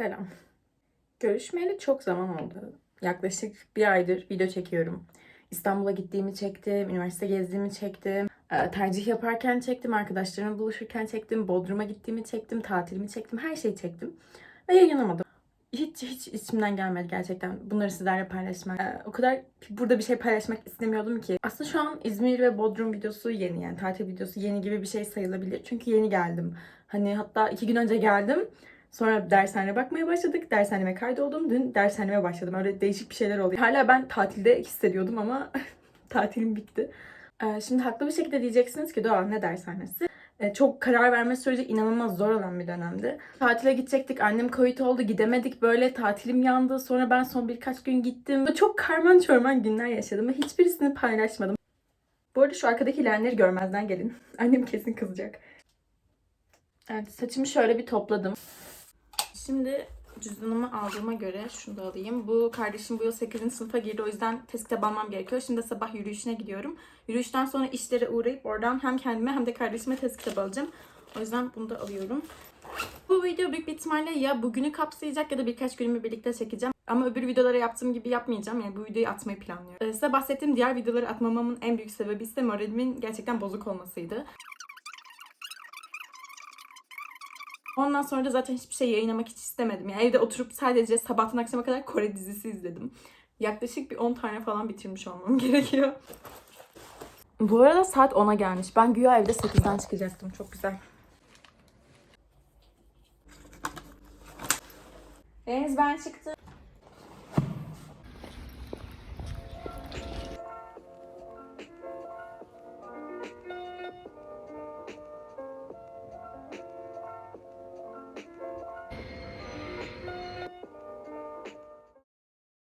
Selam. Görüşmeyeli çok zaman oldu. Yaklaşık bir aydır video çekiyorum. İstanbul'a gittiğimi çektim, üniversite gezdiğimi çektim, e, tercih yaparken çektim, arkadaşlarımla buluşurken çektim, Bodrum'a gittiğimi çektim, tatilimi çektim, her şeyi çektim. Ve yayınlamadım. Hiç hiç içimden gelmedi gerçekten bunları sizlerle paylaşmak. E, o kadar burada bir şey paylaşmak istemiyordum ki. Aslında şu an İzmir ve Bodrum videosu yeni yani tatil videosu yeni gibi bir şey sayılabilir. Çünkü yeni geldim. Hani hatta iki gün önce geldim. Sonra dershaneye bakmaya başladık. Dershaneme kaydoldum. Dün dershaneme başladım. Öyle değişik bir şeyler oluyor. Hala ben tatilde hissediyordum ama tatilim bitti. Ee, şimdi haklı bir şekilde diyeceksiniz ki Doğa ne dershanesi? Ee, çok karar verme süreci inanılmaz zor olan bir dönemdi. Tatile gidecektik. Annem Covid oldu. Gidemedik böyle. Tatilim yandı. Sonra ben son birkaç gün gittim. Çok karman çorman günler yaşadım ve hiçbirisini paylaşmadım. Bu arada şu arkadaki ilerleri görmezden gelin. Annem kesin kızacak. Evet saçımı şöyle bir topladım. Şimdi cüzdanımı aldığıma göre şunu da alayım. Bu kardeşim bu yıl 8. sınıfa girdi. O yüzden test kitap almam gerekiyor. Şimdi de sabah yürüyüşüne gidiyorum. Yürüyüşten sonra işlere uğrayıp oradan hem kendime hem de kardeşime test kitap alacağım. O yüzden bunu da alıyorum. Bu video büyük bir ihtimalle ya bugünü kapsayacak ya da birkaç günümü birlikte çekeceğim. Ama öbür videolara yaptığım gibi yapmayacağım. Yani bu videoyu atmayı planlıyorum. Ee, size bahsettiğim diğer videoları atmamamın en büyük sebebi ise moralimin gerçekten bozuk olmasıydı. Ondan sonra da zaten hiçbir şey yayınlamak hiç istemedim. Yani evde oturup sadece sabahtan akşama kadar Kore dizisi izledim. Yaklaşık bir 10 tane falan bitirmiş olmam gerekiyor. Bu arada saat 10'a gelmiş. Ben güya evde 8'den çıkacaktım. Çok güzel. Deniz ben çıktım.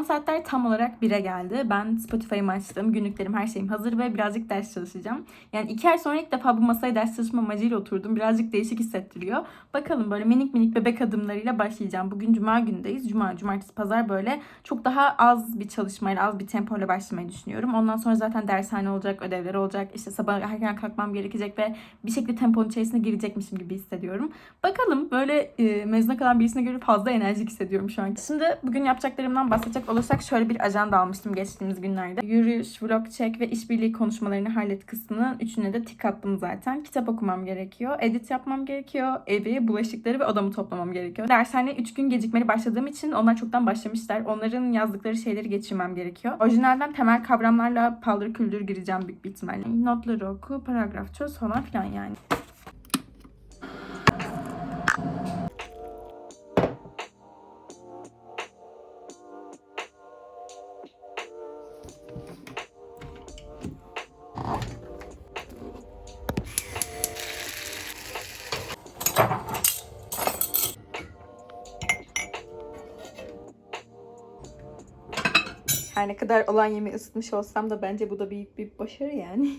Son saatler tam olarak 1'e geldi. Ben Spotify'ımı açtım. Günlüklerim, her şeyim hazır ve birazcık ders çalışacağım. Yani iki ay sonra ilk defa bu masaya ders çalışma amacıyla oturdum. Birazcık değişik hissettiriyor. Bakalım böyle minik minik bebek adımlarıyla başlayacağım. Bugün cuma gündeyiz. Cuma, cumartesi, pazar böyle çok daha az bir çalışmayla, az bir tempoyla başlamayı düşünüyorum. Ondan sonra zaten dershane olacak, ödevler olacak. İşte sabah erken kalkmam gerekecek ve bir şekilde temponun içerisine girecekmişim gibi hissediyorum. Bakalım böyle e, mezuna kalan birisine göre fazla enerjik hissediyorum şu an. Şimdi bugün yapacaklarımdan bahsedecek olursak şöyle bir ajanda almıştım geçtiğimiz günlerde. Yürüyüş, vlog çek ve işbirliği konuşmalarını hallet kısmının üçüne de tik attım zaten. Kitap okumam gerekiyor, edit yapmam gerekiyor, evi, bulaşıkları ve odamı toplamam gerekiyor. Dershaneye 3 gün gecikmeli başladığım için onlar çoktan başlamışlar. Onların yazdıkları şeyleri geçirmem gerekiyor. Orijinalden temel kavramlarla paldır küldür gireceğim büyük bir ihtimalle. Notları oku, paragraf çöz falan filan yani. Her ne kadar olan yemeği ısıtmış olsam da bence bu da büyük bir başarı yani.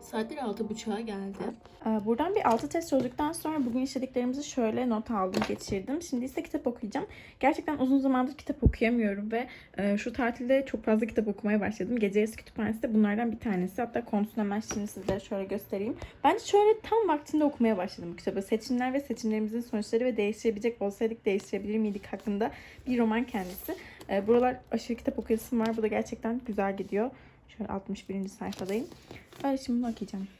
Saatler altı buçuğa geldi. Ee, Buradan bir altı test çözdükten sonra bugün işlediklerimizi şöyle not aldım, geçirdim. Şimdi ise kitap okuyacağım. Gerçekten uzun zamandır kitap okuyamıyorum ve e, şu tatilde çok fazla kitap okumaya başladım. Gece Yarısı Kütüphanesi de bunlardan bir tanesi. Hatta konusunu hemen şimdi sizlere şöyle göstereyim. Ben şöyle tam vaktinde okumaya başladım bu kitabı. Seçimler ve seçimlerimizin sonuçları ve değiştirebilecek olsaydık değiştirebilir miydik hakkında bir roman kendisi. E, Buralar aşırı kitap okuyasım var. Bu da gerçekten güzel gidiyor. Şöyle 61. sayfadayım. Öyle şimdi bunu okuyacağım.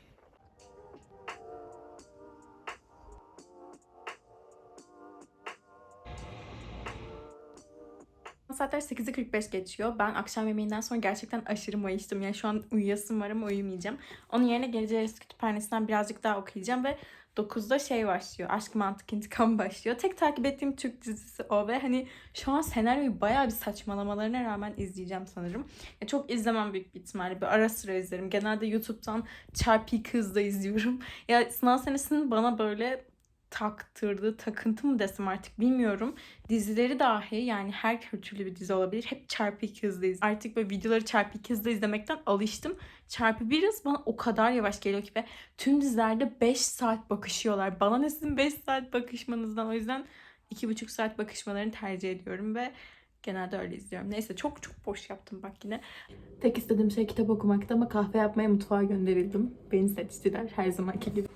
Saatler 8'i 45 geçiyor. Ben akşam yemeğinden sonra gerçekten aşırı mayıştım. Yani şu an uyuyasım var ama uyumayacağım. Onun yerine Gece Yarısı Kütüphanesi'nden birazcık daha okuyacağım ve 9'da şey başlıyor. Aşk Mantık İntikam başlıyor. Tek takip ettiğim Türk dizisi o ve hani şu an senaryoyu bayağı bir saçmalamalarına rağmen izleyeceğim sanırım. Ya çok izlemem büyük bir ihtimalle. Bir ara sıra izlerim. Genelde YouTube'dan çarpı hızda izliyorum. Ya sınav senesinin bana böyle taktırdığı takıntı mı desem artık bilmiyorum. Dizileri dahi yani her türlü bir dizi olabilir. Hep çarpı iki hızda iz- Artık böyle videoları çarpı iki hızda izlemekten alıştım. Çarpı bir hız bana o kadar yavaş geliyor ki ve tüm dizilerde 5 saat bakışıyorlar. Bana ne sizin 5 saat bakışmanızdan o yüzden iki buçuk saat bakışmalarını tercih ediyorum ve genelde öyle izliyorum. Neyse çok çok boş yaptım bak yine. Tek istediğim şey kitap okumakta ama kahve yapmaya mutfağa gönderildim. Beni seçtiler her zamanki gibi.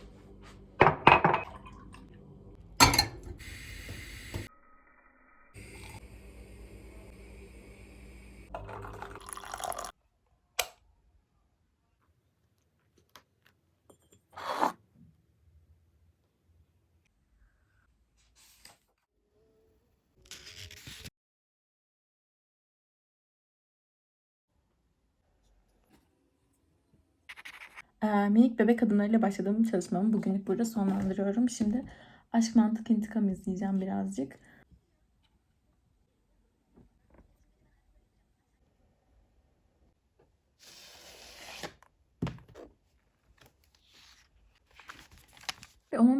Ee, minik bebek kadınlarıyla başladığım çalışmamı bugünlük burada sonlandırıyorum. Şimdi Aşk Mantık İntikam izleyeceğim birazcık.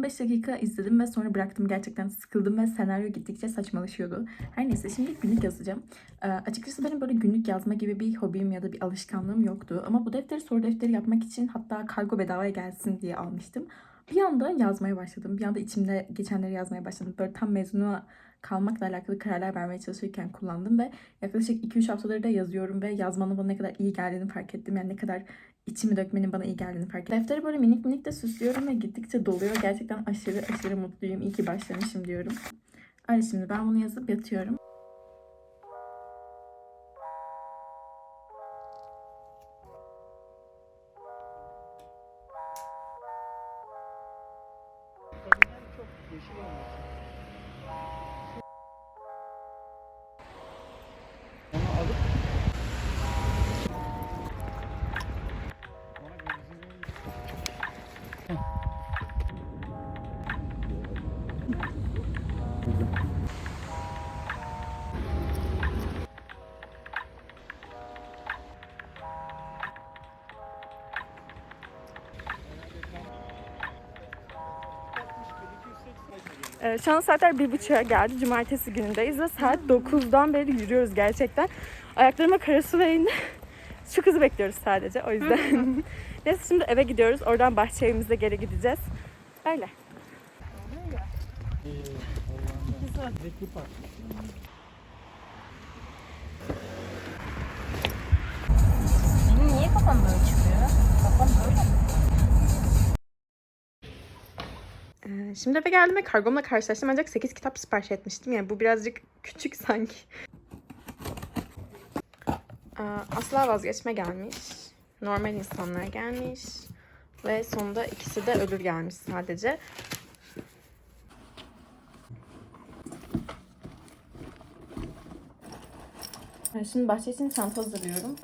Bir 10-15 dakika izledim ve sonra bıraktım. Gerçekten sıkıldım ve senaryo gittikçe saçmalaşıyordu. Her neyse şimdi günlük yazacağım. Ee, açıkçası benim böyle günlük yazma gibi bir hobim ya da bir alışkanlığım yoktu. Ama bu defteri soru defteri yapmak için hatta kargo bedavaya gelsin diye almıştım. Bir anda yazmaya başladım. Bir anda içimde geçenleri yazmaya başladım. Böyle tam mezuna kalmakla alakalı kararlar vermeye çalışırken kullandım ve yaklaşık 2-3 haftaları da yazıyorum ve yazmanın bana ne kadar iyi geldiğini fark ettim. Yani ne kadar içimi dökmenin bana iyi geldiğini fark ettim. Defteri böyle minik minik de süslüyorum ve gittikçe doluyor. Gerçekten aşırı aşırı mutluyum. İyi ki başlamışım diyorum. Öyle şimdi ben bunu yazıp yatıyorum. Onu Ee, şu an saatler bir buçuğa geldi. Cumartesi günündeyiz ve saat 9'dan beri yürüyoruz gerçekten. Ayaklarıma kara su değindi. Çok hızlı bekliyoruz sadece o yüzden. Neyse şimdi eve gidiyoruz. Oradan bahçe evimize geri gideceğiz. Öyle. Zeki Park. Benim niye kafam böyle çıkıyor? Kafam böyle mi? Ee, Şimdi eve geldim ve kargomla karşılaştım ancak 8 kitap sipariş etmiştim. Yani bu birazcık küçük sanki. Asla vazgeçme gelmiş. Normal insanlar gelmiş. Ve sonunda ikisi de ölür gelmiş sadece. Şimdi bahçe için çanta hazırlıyorum.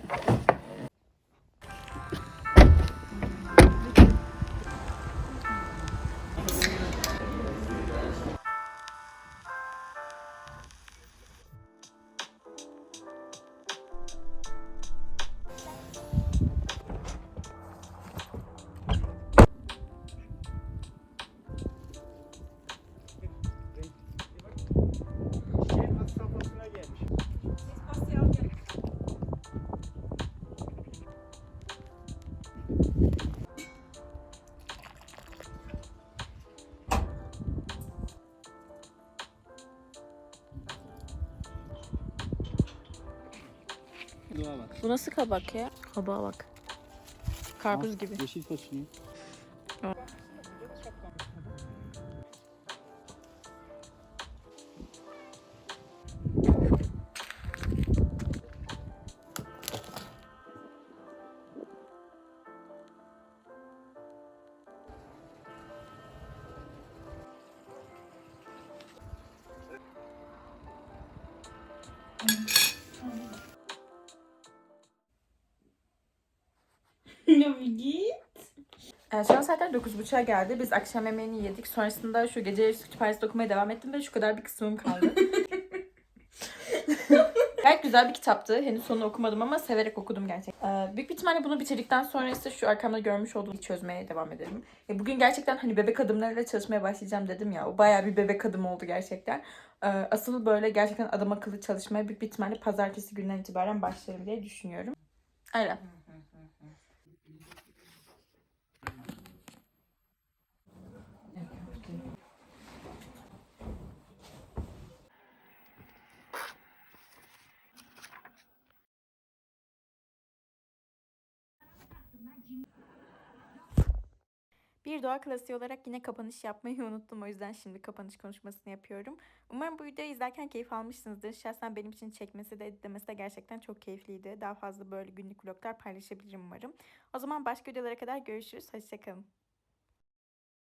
Dua bak. Bu nasıl kabak ya? Kabağa bak. Karpuz gibi. Yeşil fasulye. Ee, şu an saatler 9.30'a geldi. Biz akşam yemeğini yedik. Sonrasında şu gece yarısı okumaya devam ettim ve şu kadar bir kısmım kaldı. Gayet güzel bir kitaptı. Henüz sonunu okumadım ama severek okudum gerçekten. Ee, büyük bir ihtimalle bunu bitirdikten sonra ise şu arkamda görmüş olduğum çözmeye devam ederim. Ya bugün gerçekten hani bebek adımlarıyla çalışmaya başlayacağım dedim ya. O bayağı bir bebek adım oldu gerçekten. Ee, asıl böyle gerçekten adam akıllı çalışmaya büyük bir ihtimalle pazartesi günden itibaren başlarım diye düşünüyorum. Öyle. Bir doğa klasiği olarak yine kapanış yapmayı unuttum. O yüzden şimdi kapanış konuşmasını yapıyorum. Umarım bu videoyu izlerken keyif almışsınızdır. Şahsen benim için çekmesi de editlemesi de gerçekten çok keyifliydi. Daha fazla böyle günlük vloglar paylaşabilirim umarım. O zaman başka videolara kadar görüşürüz. Hoşçakalın.